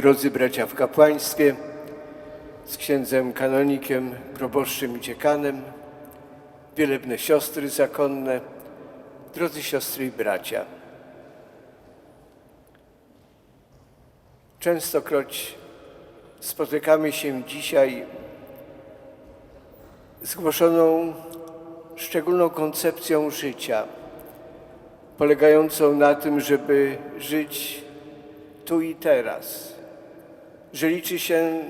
drodzy bracia w kapłaństwie, z księdzem kanonikiem, proboszczem i dziekanem, wielebne siostry zakonne, drodzy siostry i bracia. Częstokroć spotykamy się dzisiaj z głoszoną szczególną koncepcją życia, polegającą na tym, żeby żyć tu i teraz, że liczy się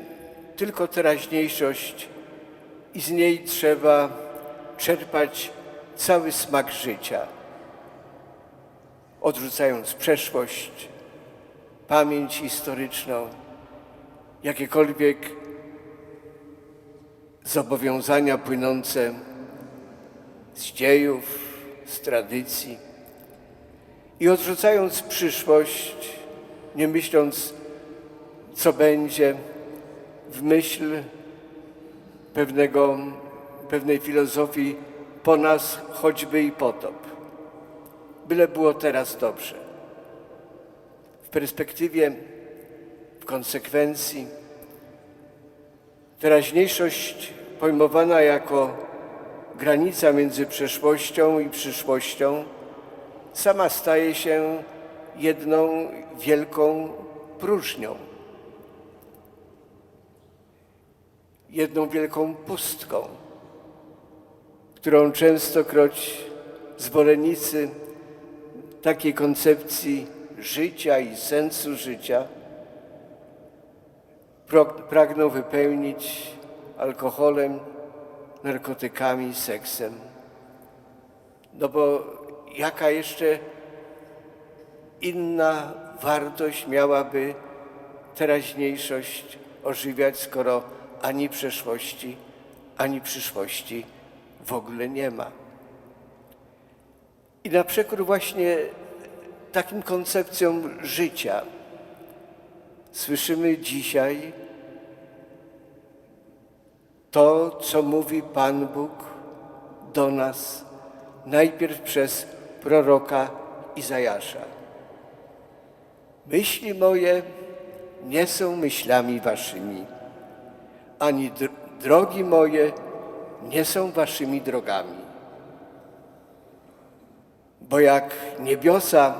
tylko teraźniejszość i z niej trzeba czerpać cały smak życia, odrzucając przeszłość, pamięć historyczną, jakiekolwiek zobowiązania płynące z dziejów, z tradycji. I odrzucając przyszłość, nie myśląc, co będzie, w myśl pewnego, pewnej filozofii po nas choćby i potop. Byle było teraz dobrze. W perspektywie, w konsekwencji, teraźniejszość pojmowana jako granica między przeszłością i przyszłością sama staje się jedną wielką próżnią, jedną wielką pustką, którą częstokroć zwolennicy takiej koncepcji życia i sensu życia pragną wypełnić alkoholem, narkotykami, seksem. No bo jaka jeszcze inna wartość miałaby teraźniejszość ożywiać, skoro ani przeszłości, ani przyszłości w ogóle nie ma. I na przekór właśnie takim koncepcjom życia słyszymy dzisiaj to, co mówi Pan Bóg do nas najpierw przez proroka Izajasza. Myśli moje nie są myślami waszymi, ani dr- drogi moje nie są waszymi drogami. Bo jak niebiosa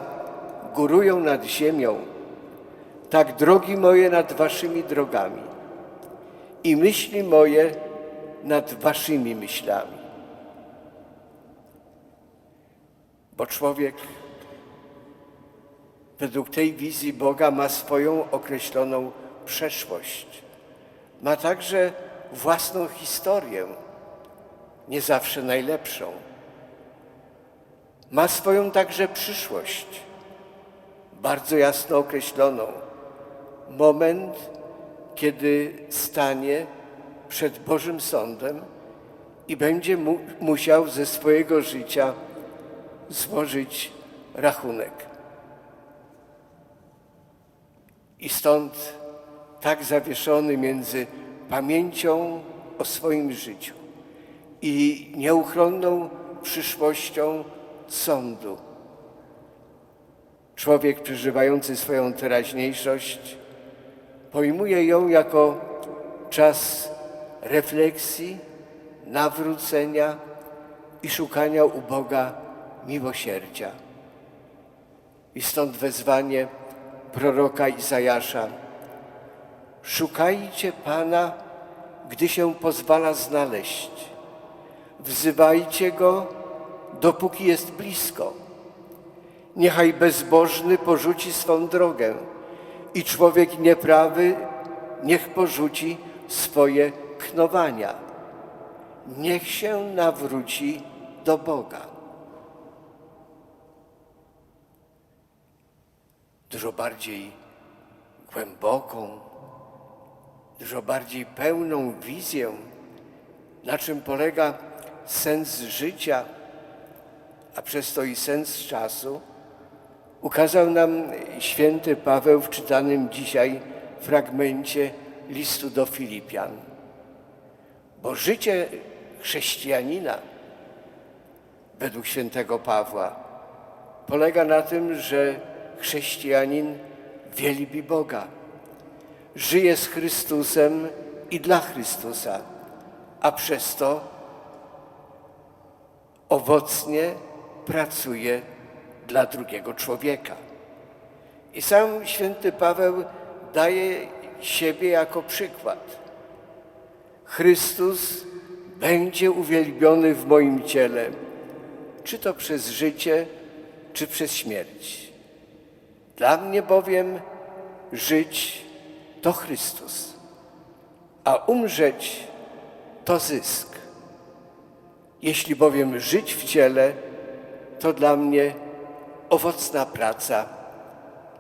górują nad ziemią, tak drogi moje nad waszymi drogami i myśli moje nad waszymi myślami. Bo człowiek według tej wizji Boga ma swoją określoną przeszłość. Ma także własną historię, nie zawsze najlepszą. Ma swoją także przyszłość, bardzo jasno określoną. Moment, kiedy stanie przed Bożym Sądem i będzie mu, musiał ze swojego życia złożyć rachunek. I stąd tak zawieszony między pamięcią o swoim życiu i nieuchronną przyszłością sądu. Człowiek przeżywający swoją teraźniejszość pojmuje ją jako czas refleksji, nawrócenia i szukania u Boga miłosierdzia. I stąd wezwanie proroka Izajasza. Szukajcie Pana, gdy się pozwala znaleźć. Wzywajcie Go, dopóki jest blisko. Niechaj bezbożny porzuci swą drogę i człowiek nieprawy niech porzuci swoje knowania. Niech się nawróci do Boga. Dużo bardziej głęboką, dużo bardziej pełną wizję, na czym polega sens życia, a przez to i sens czasu, ukazał nam święty Paweł w czytanym dzisiaj fragmencie listu do Filipian. Bo życie chrześcijanina według świętego Pawła polega na tym, że chrześcijanin wielbi Boga. Żyje z Chrystusem i dla Chrystusa, a przez to owocnie pracuje dla drugiego człowieka. I sam święty Paweł daje siebie jako przykład. Chrystus będzie uwielbiony w moim ciele, czy to przez życie, czy przez śmierć. Dla mnie bowiem żyć to Chrystus, a umrzeć to zysk. Jeśli bowiem żyć w ciele, to dla mnie owocna praca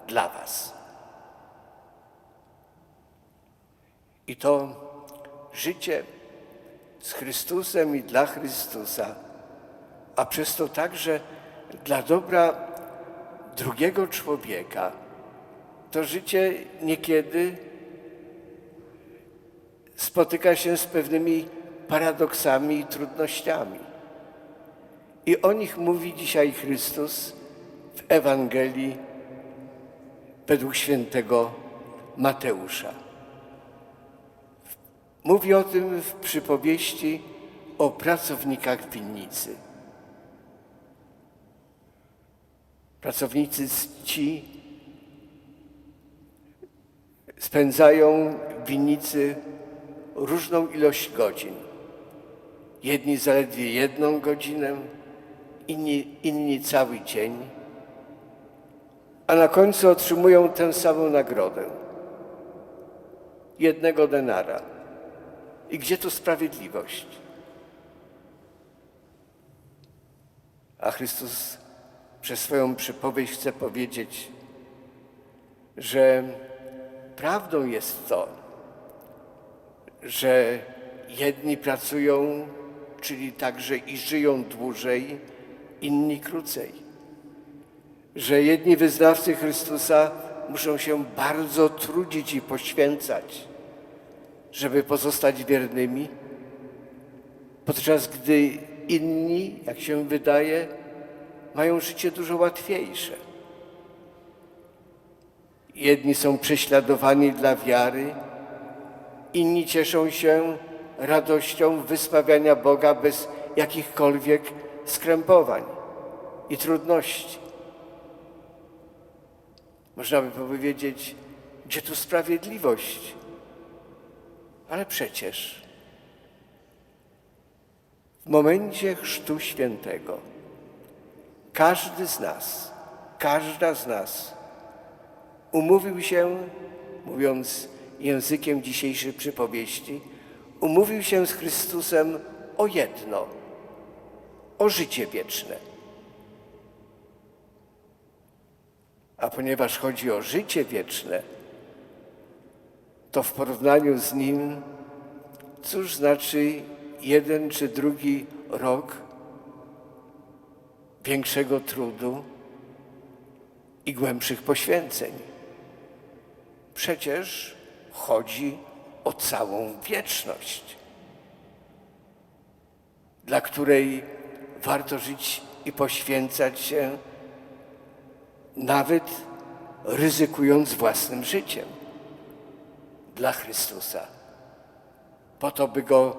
dla Was. I to życie z Chrystusem i dla Chrystusa, a przez to także dla dobra drugiego człowieka, to życie niekiedy spotyka się z pewnymi paradoksami i trudnościami. I o nich mówi dzisiaj Chrystus w Ewangelii według świętego Mateusza. Mówi o tym w przypowieści o pracownikach winnicy. Pracownicy ci spędzają w winnicy różną ilość godzin. Jedni zaledwie jedną godzinę, inni, inni cały dzień, a na końcu otrzymują tę samą nagrodę jednego denara. I gdzie tu sprawiedliwość? A Chrystus przez swoją przypowieść chce powiedzieć, że prawdą jest to, że jedni pracują, czyli także i żyją dłużej, inni krócej. Że jedni wyznawcy Chrystusa muszą się bardzo trudzić i poświęcać, żeby pozostać wiernymi, podczas gdy inni, jak się wydaje, mają życie dużo łatwiejsze. Jedni są prześladowani dla wiary, inni cieszą się radością wysławiania Boga bez jakichkolwiek skrępowań i trudności. Można by powiedzieć, gdzie tu sprawiedliwość? Ale przecież w momencie Chrztu Świętego każdy z nas, każda z nas umówił się, mówiąc językiem dzisiejszej przypowieści, umówił się z Chrystusem o jedno, o życie wieczne. A ponieważ chodzi o życie wieczne, to w porównaniu z nim, cóż znaczy jeden czy drugi rok większego trudu i głębszych poświęceń? Przecież chodzi o całą wieczność, dla której warto żyć i poświęcać się, nawet ryzykując własnym życiem dla Chrystusa, po to, by Go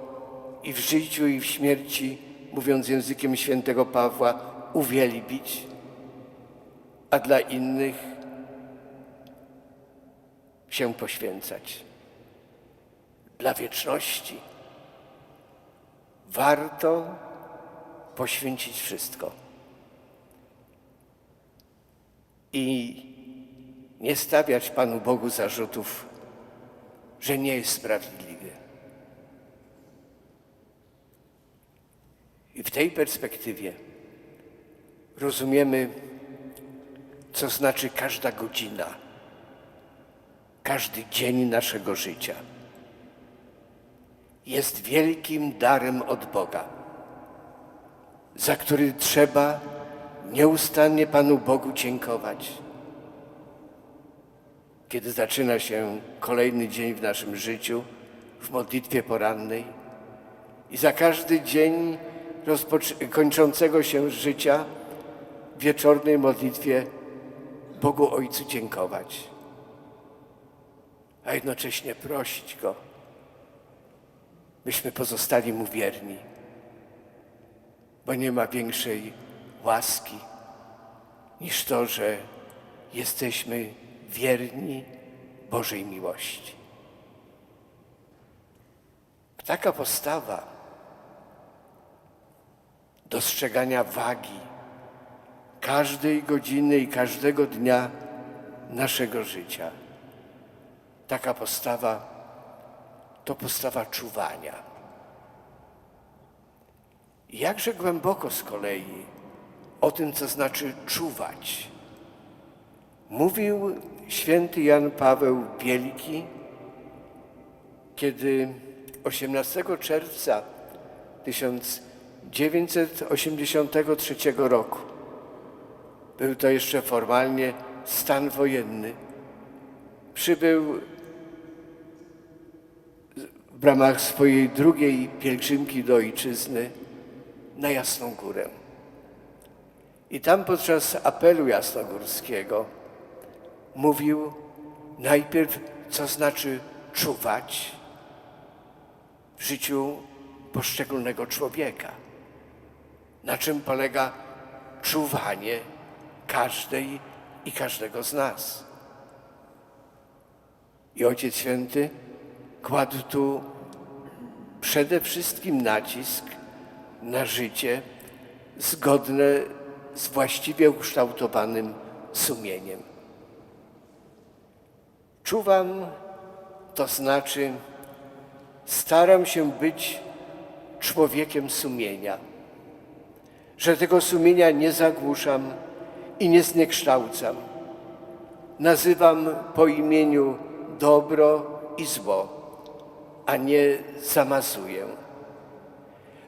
i w życiu, i w śmierci, mówiąc językiem świętego Pawła, uwielbić, a dla innych się poświęcać. Dla wieczności warto poświęcić wszystko. I nie stawiać Panu Bogu zarzutów, że nie jest sprawiedliwy. I w tej perspektywie rozumiemy, co znaczy każda godzina, każdy dzień naszego życia. Jest wielkim darem od Boga, za który trzeba nieustannie Panu Bogu dziękować. Kiedy zaczyna się kolejny dzień w naszym życiu, w modlitwie porannej i za każdy dzień kończącego się życia w wieczornej modlitwie Bogu Ojcu dziękować. A jednocześnie prosić Go, byśmy pozostali Mu wierni, bo nie ma większej łaski niż to, że jesteśmy wierni Bożej miłości. Taka postawa dostrzegania wagi każdej godziny i każdego dnia naszego życia. Taka postawa to postawa czuwania. Jakże głęboko z kolei o tym, co znaczy czuwać, mówił święty Jan Paweł Wielki, kiedy 18 czerwca 1983 roku był to jeszcze formalnie stan wojenny. Przybył w ramach swojej drugiej pielgrzymki do ojczyzny na Jasną Górę. I tam podczas apelu jasnogórskiego mówił najpierw, co znaczy czuwać w życiu poszczególnego człowieka. Na czym polega czuwanie każdej i każdego z nas. I Ojciec Święty kładł tu przede wszystkim nacisk na życie zgodne z właściwie ukształtowanym sumieniem. Czuwam, to znaczy staram się być człowiekiem sumienia, że tego sumienia nie zagłuszam i nie zniekształcam. Nazywam po imieniu dobro i zło, a nie zamazuję.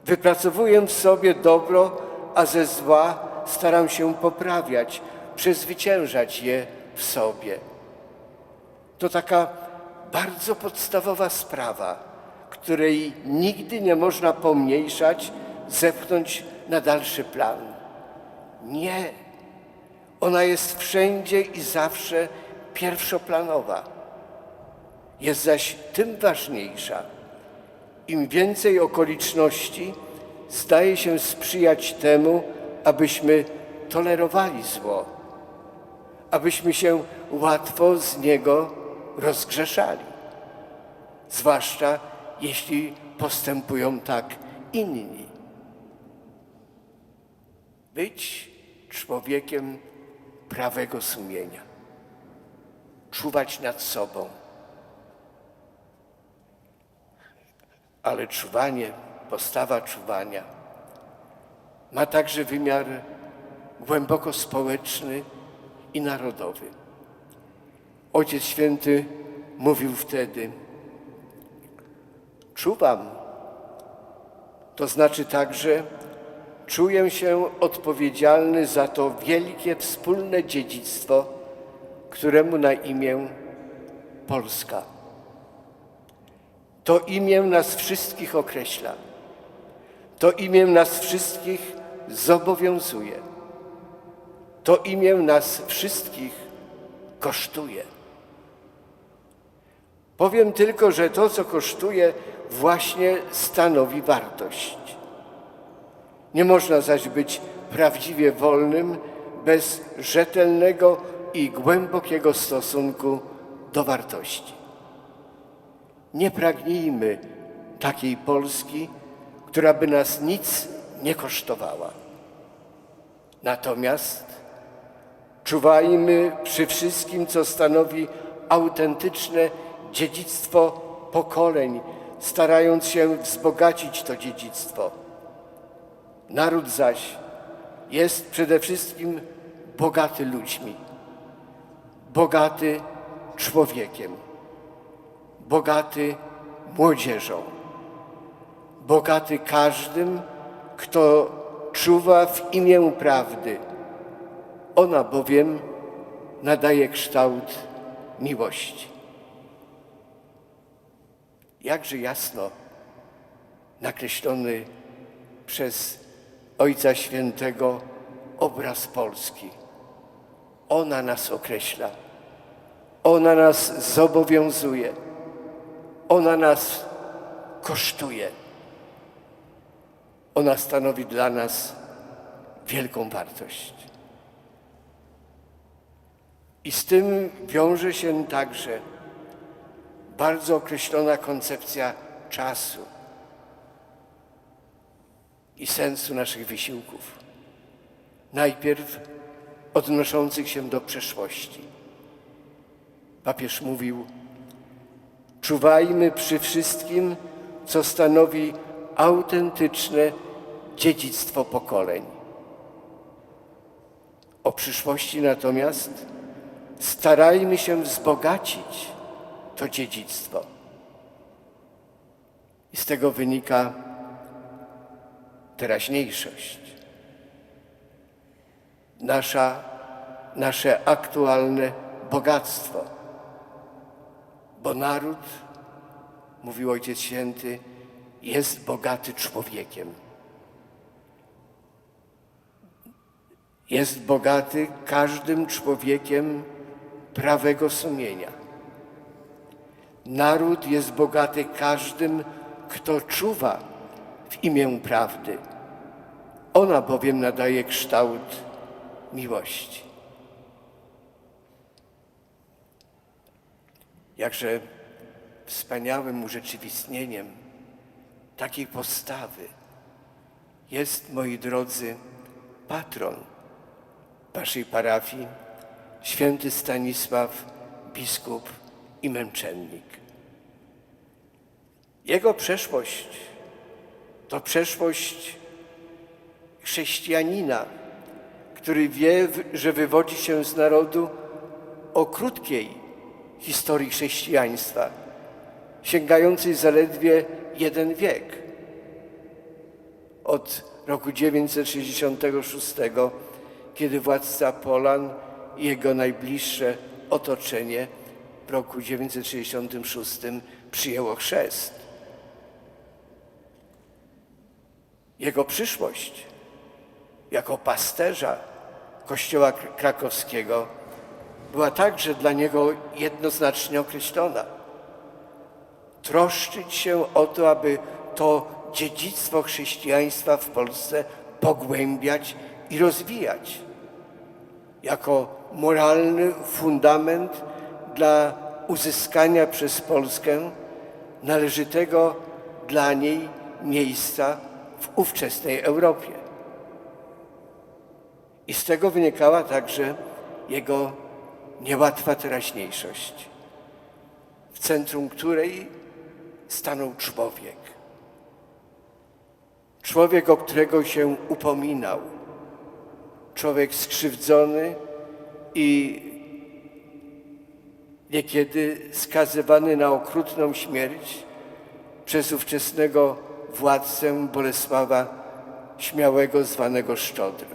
Wypracowuję w sobie dobro, a ze zła staram się poprawiać, przezwyciężać je w sobie. To taka bardzo podstawowa sprawa, której nigdy nie można pomniejszać, zepchnąć na dalszy plan. Nie. Ona jest wszędzie i zawsze pierwszoplanowa. Jest zaś tym ważniejsza, im więcej okoliczności zdaje się sprzyjać temu, abyśmy tolerowali zło, abyśmy się łatwo z niego rozgrzeszali. Zwłaszcza jeśli postępują tak inni. Być człowiekiem prawego sumienia, czuwać nad sobą. Ale czuwanie, postawa czuwania ma także wymiar głęboko społeczny i narodowy. Ojciec Święty mówił wtedy, czuwam, to znaczy także czuję się odpowiedzialny za to wielkie wspólne dziedzictwo, któremu na imię Polska. To imię nas wszystkich określa. To imię nas wszystkich zobowiązuje. To imię nas wszystkich kosztuje. Powiem tylko, że to, co kosztuje, właśnie stanowi wartość. Nie można zaś być prawdziwie wolnym bez rzetelnego i głębokiego stosunku do wartości. Nie pragnijmy takiej Polski, która by nas nic nie kosztowała. Natomiast czuwajmy przy wszystkim, co stanowi autentyczne dziedzictwo pokoleń, starając się wzbogacić to dziedzictwo. Naród zaś jest przede wszystkim bogaty ludźmi, bogaty człowiekiem, bogaty młodzieżą, bogaty każdym, kto czuwa w imię prawdy. Ona bowiem nadaje kształt miłości. Jakże jasno nakreślony przez Ojca Świętego obraz Polski. Ona nas określa. Ona nas zobowiązuje. Ona nas kosztuje. Ona stanowi dla nas wielką wartość. I z tym wiąże się także bardzo określona koncepcja czasu i sensu naszych wysiłków. Najpierw odnoszących się do przeszłości. Papież mówił: Czuwajmy przy wszystkim, co stanowi autentyczne dziedzictwo pokoleń. O przyszłości natomiast starajmy się wzbogacić to dziedzictwo. I z tego wynika teraźniejszość. Nasza, nasze aktualne bogactwo. Bo naród, mówił Ojciec Święty, jest bogaty człowiekiem. Jest bogaty każdym człowiekiem prawego sumienia. Naród jest bogaty każdym, kto czuwa w imię prawdy. Ona bowiem nadaje kształt miłości. Jakże wspaniałym urzeczywistnieniem takiej postawy jest, moi drodzy, patron waszej parafii, święty Stanisław, biskup i męczennik. Jego przeszłość to przeszłość chrześcijanina, który wie, że wywodzi się z narodu o krótkiej historii chrześcijaństwa, sięgającej zaledwie jeden wiek. Od roku 966, kiedy władca Polan i jego najbliższe otoczenie w roku 966 przyjęło chrzest. Jego przyszłość jako pasterza Kościoła krakowskiego była także dla niego jednoznacznie określona. Troszczyć się o to, aby to dziedzictwo chrześcijaństwa w Polsce pogłębiać i rozwijać jako moralny fundament dla uzyskania przez Polskę należytego dla niej miejsca w ówczesnej Europie. I z tego wynikała także jego niełatwa teraźniejszość, w centrum której stanął człowiek. Człowiek, o którego się upominał, człowiek skrzywdzony i niekiedy skazywany na okrutną śmierć przez ówczesnego władcę Bolesława Śmiałego, zwanego Szczodrem.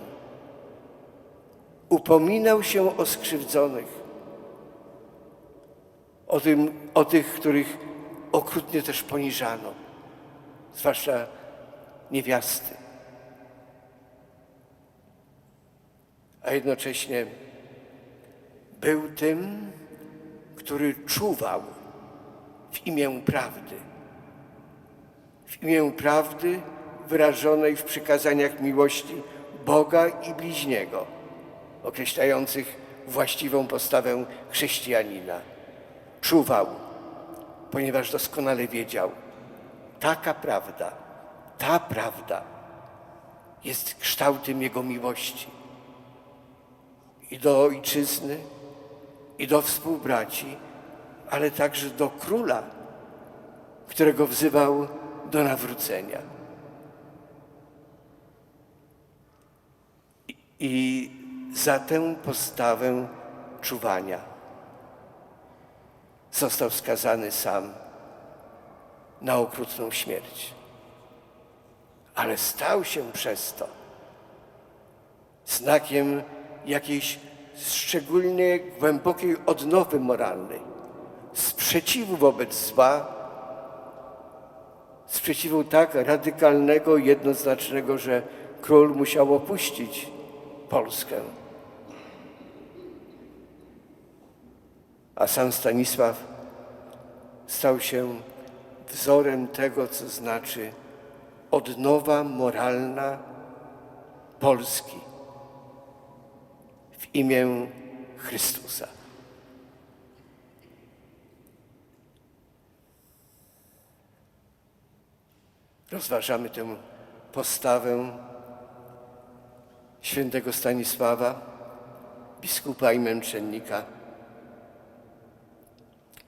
Upominał się o skrzywdzonych, o, tym, o tych, których okrutnie też poniżano, zwłaszcza niewiasty. A jednocześnie był tym, który czuwał w imię prawdy. W imię prawdy wyrażonej w przykazaniach miłości Boga i bliźniego, określających właściwą postawę chrześcijanina. Czuwał, ponieważ doskonale wiedział, taka prawda, ta prawda jest kształtem Jego miłości i do ojczyzny, i do współbraci, ale także do króla, którego wzywał do nawrócenia. I, za tę postawę czuwania został skazany sam na okrutną śmierć. Ale stał się przez to znakiem jakiejś szczególnie głębokiej odnowy moralnej, sprzeciwu wobec zła, sprzeciwu tak radykalnego jednoznacznego, że król musiał opuścić Polskę. A sam Stanisław stał się wzorem tego, co znaczy odnowa moralna Polski w imię Chrystusa. Rozważamy tę postawę świętego Stanisława, biskupa i męczennika.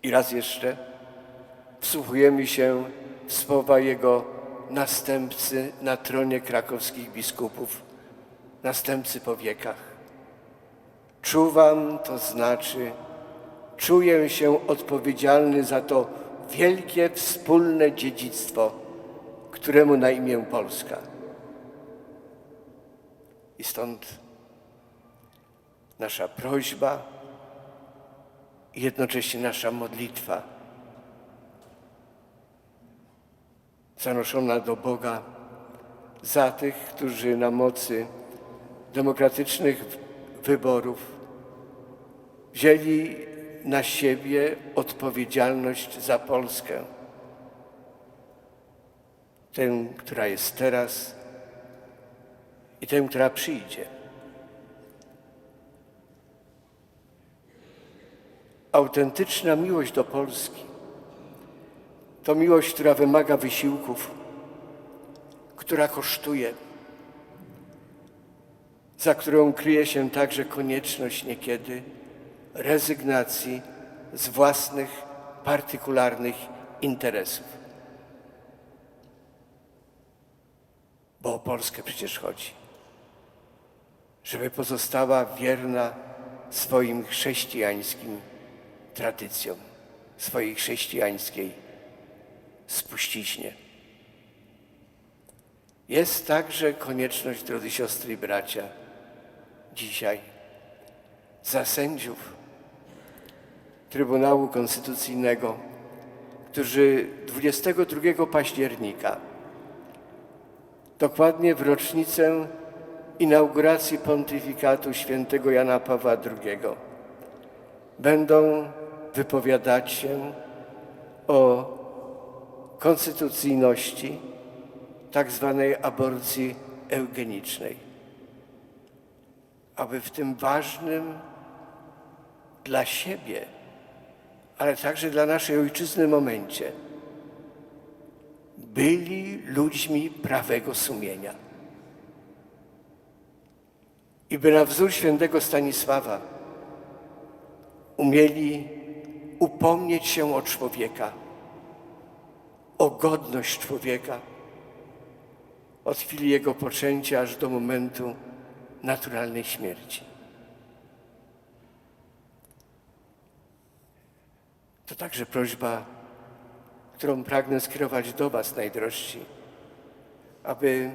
I raz jeszcze wsłuchujemy się w słowa jego następcy na tronie krakowskich biskupów, następcy po wiekach. Czuwam, to znaczy czuję się odpowiedzialny za to wielkie wspólne dziedzictwo, któremu na imię Polska. I stąd nasza prośba jednocześnie nasza modlitwa zanoszona do Boga za tych, którzy na mocy demokratycznych wyborów wzięli na siebie odpowiedzialność za Polskę. Tę, która jest teraz i tę, która przyjdzie. Autentyczna miłość do Polski to miłość, która wymaga wysiłków, która kosztuje, za którą kryje się także konieczność niekiedy rezygnacji z własnych, partykularnych interesów. Bo o Polskę przecież chodzi. Żeby pozostała wierna swoim chrześcijańskim tradycjom, swojej chrześcijańskiej spuściźnie. Jest także konieczność, drodzy siostry i bracia, dzisiaj za sędziów Trybunału Konstytucyjnego, którzy 22 października, dokładnie w rocznicę inauguracji pontyfikatu świętego Jana Pawła II, będą wypowiadać się o konstytucyjności tak zwanej aborcji eugenicznej. Aby w tym ważnym dla siebie, ale także dla naszej ojczyzny momencie byli ludźmi prawego sumienia. I by na wzór świętego Stanisława umieli upomnieć się o człowieka, o godność człowieka od chwili jego poczęcia aż do momentu naturalnej śmierci. To także prośba, którą pragnę skierować do Was, najdrożsi, aby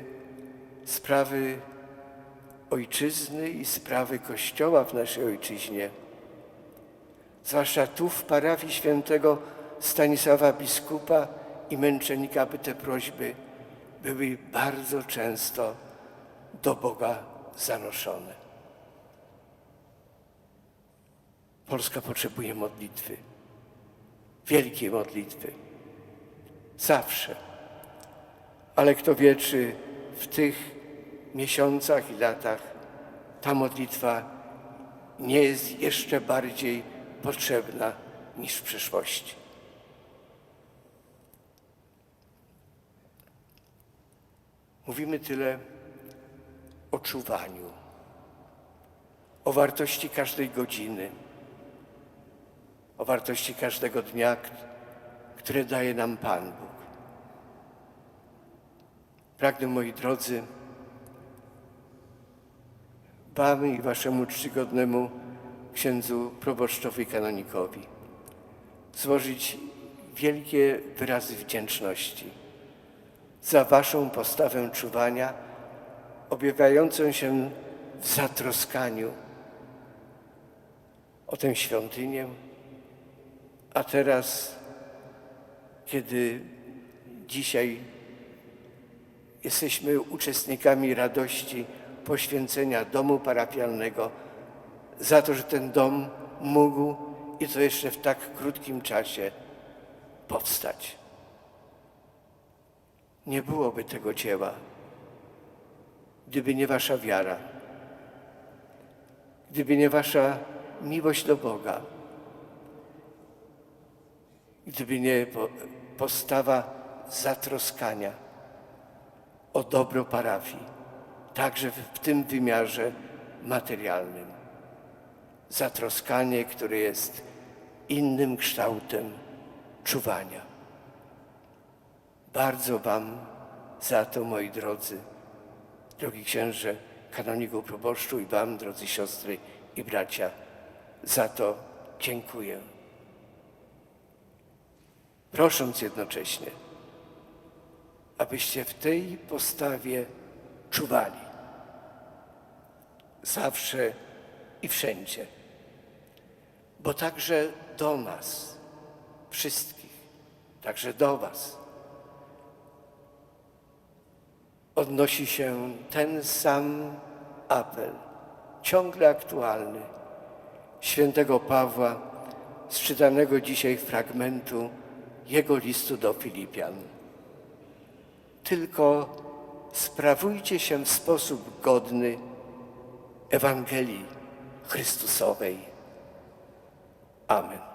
sprawy ojczyzny i sprawy Kościoła w naszej ojczyźnie, zwłaszcza tu w parafii świętego Stanisława Biskupa i męczennika, aby te prośby były bardzo często do Boga zanoszone. Polska potrzebuje modlitwy, wielkiej modlitwy. Zawsze. Ale kto wie, czy w tych miesiącach i latach ta modlitwa nie jest jeszcze bardziej potrzebna niż w przeszłości. Mówimy tyle o czuwaniu, o wartości każdej godziny, o wartości każdego dnia, które daje nam Pan Bóg. Pragnę, moi drodzy, Wam i Waszemu czcigodnemu księdzu proboszczowi kanonikowi. Złożyć wielkie wyrazy wdzięczności za Waszą postawę czuwania, objawiającą się w zatroskaniu o tę świątynię, a teraz, kiedy dzisiaj jesteśmy uczestnikami radości poświęcenia domu parafialnego, za to, że ten dom mógł i to jeszcze w tak krótkim czasie powstać. Nie byłoby tego dzieła, gdyby nie Wasza wiara, gdyby nie Wasza miłość do Boga, gdyby nie po- postawa zatroskania o dobro parafii, także w tym wymiarze materialnym. Zatroskanie, które jest innym kształtem czuwania. Bardzo Wam za to, moi drodzy, drogi księże, kanoniku proboszczu i Wam, drodzy siostry i bracia, za to dziękuję. Prosząc jednocześnie, abyście w tej postawie czuwali. Zawsze i wszędzie. Bo także do nas, wszystkich, także do Was, odnosi się ten sam apel, ciągle aktualny, świętego Pawła z czytanego dzisiaj fragmentu jego listu do Filipian. Tylko sprawujcie się w sposób godny Ewangelii Chrystusowej. Amén.